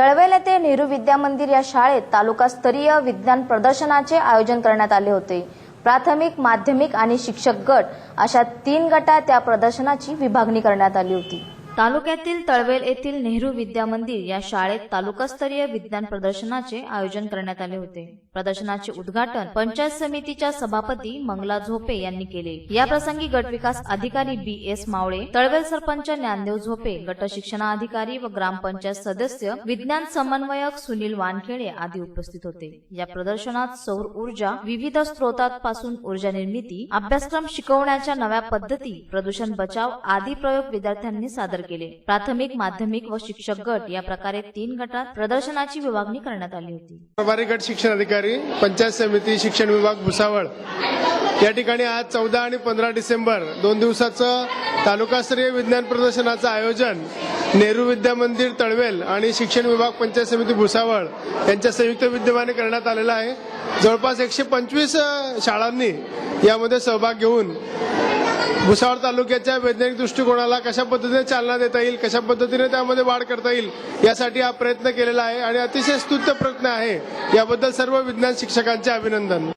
तळवेल येथे नेहरू विद्या मंदिर या शाळेत तालुकास्तरीय विज्ञान प्रदर्शनाचे आयोजन करण्यात आले होते. प्राथमिक माध्यमिक आणि शिक्षक गट अशा तीन गटात त्या प्रदर्शनाची विभागणी करण्यात आली होती. तालुक्यातील तळवेल येथील नेहरू विद्या मंदिर या शाळेत तालुकास्तरीय विज्ञान प्रदर्शनाचे आयोजन करण्यात आले होते. प्रदर्शनाचे उद्घाटन पंचायत समितीच्या सभापती मंगला झोपे यांनी केले. या प्रसंगी गट विकास अधिकारी बी एस मावळे तळवेल सरपंच ज्ञानदेव झोपे गट शिक्षणाधिकारी व ग्रामपंचायत सदस्य विज्ञान समन्वयक सुनील वानखेडे आदी उपस्थित होते. या प्रदर्शनात सौर ऊर्जा विविध स्रोतांपासून ऊर्जा निर्मिती अभ्यासक्रम शिकवण्याच्या नव्या पद्धती प्रदूषण बचाव आदी प्रयोग विद्यार्थ्यांनी सादर सादर केले. प्राथमिक माध्यमिक व शिक्षक गट या प्रकारे तीन गटात प्रदर्शनाची विभागणी करण्यात आली होती. प्रभारी गट शिक्षण अधिकारी पंचायत समिती शिक्षण विभाग भुसावळ. या ठिकाणी आज चौदा आणि पंधरा डिसेंबर दोन दिवसाचं तालुकास्तरीय विज्ञान प्रदर्शनाचं आयोजन नेहरू विद्या मंदिर तळवेल आणि शिक्षण विभाग पंचायत समिती भुसावळ यांच्या संयुक्त विद्यमाने करण्यात आलेलं आहे. जवळपास एकशे पंचवीस शाळांनी यामध्ये सहभाग घेऊन भुसावळ तालुक्याच्या वैज्ञानिक दृष्टिकोनाला कशा पद्धतीने चालना देता येईल कशा पद्धतीने त्यामध्ये वाढ करता येईल यासाठी हा प्रयत्न केलेला आहे आणि अतिशय स्तुत्य प्रयत्न आहे. याबद्दल सर्व विज्ञान शिक्षकांचे अभिनंदन.